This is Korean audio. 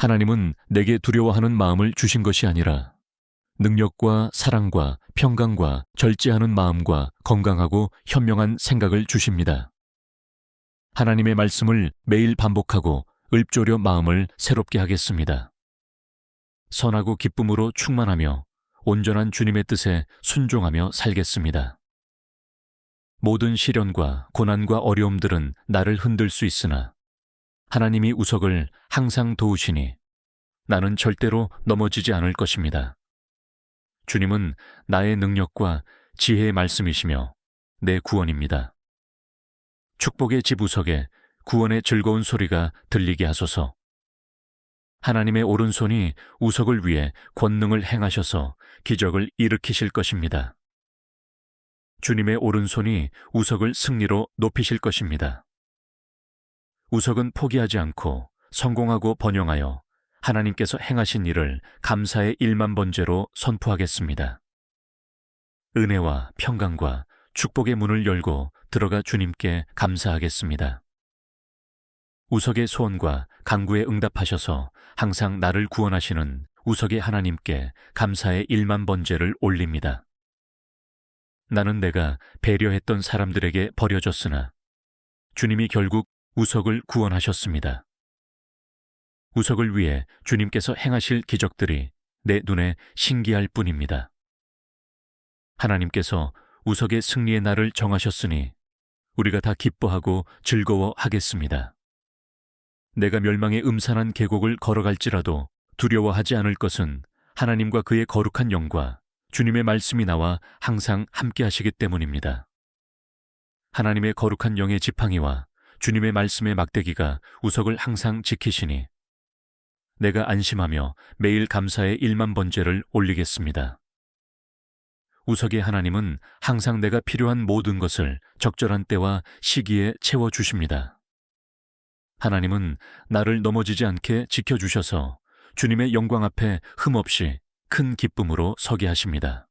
하나님은 내게 두려워하는 마음을 주신 것이 아니라 능력과 사랑과 평강과 절제하는 마음과 건강하고 현명한 생각을 주십니다. 하나님의 말씀을 매일 반복하고 읊조려 마음을 새롭게 하겠습니다. 선하고 기쁨으로 충만하며 온전한 주님의 뜻에 순종하며 살겠습니다. 모든 시련과 고난과 어려움들은 나를 흔들 수 있으나 하나님이 우석을 항상 도우시니 나는 절대로 넘어지지 않을 것입니다. 주님은 나의 능력과 지혜의 말씀이시며 내 구원입니다. 축복의 집 우석에 구원의 즐거운 소리가 들리게 하소서. 하나님의 오른손이 우석을 위해 권능을 행하셔서 기적을 일으키실 것입니다. 주님의 오른손이 우석을 승리로 높이실 것입니다. 우석은 포기하지 않고 성공하고 번영하여 하나님께서 행하신 일을 감사의 일만 번째로 선포하겠습니다. 은혜와 평강과 축복의 문을 열고 들어가 주님께 감사하겠습니다. 우석의 소원과 강구에 응답하셔서 항상 나를 구원하시는 우석의 하나님께 감사의 일만 번제를 올립니다. 나는 내가 배려했던 사람들에게 버려졌으나 주님이 결국 우석을 구원하셨습니다. 우석을 위해 주님께서 행하실 기적들이 내 눈에 신기할 뿐입니다. 하나님께서 우석의 승리의 날을 정하셨으니 우리가 다 기뻐하고 즐거워하겠습니다. 내가 멸망의 음산한 계곡을 걸어갈지라도 두려워하지 않을 것은 하나님과 그의 거룩한 영과 주님의 말씀이 나와 항상 함께 하시기 때문입니다. 하나님의 거룩한 영의 지팡이와 주님의 말씀의 막대기가 우석을 항상 지키시니 내가 안심하며 매일 감사의 일만 번제를 올리겠습니다. 우석의 하나님은 항상 내가 필요한 모든 것을 적절한 때와 시기에 채워 주십니다. 하나님은 나를 넘어지지 않게 지켜 주셔서 주님의 영광 앞에 흠없이 큰 기쁨으로 서게 하십니다.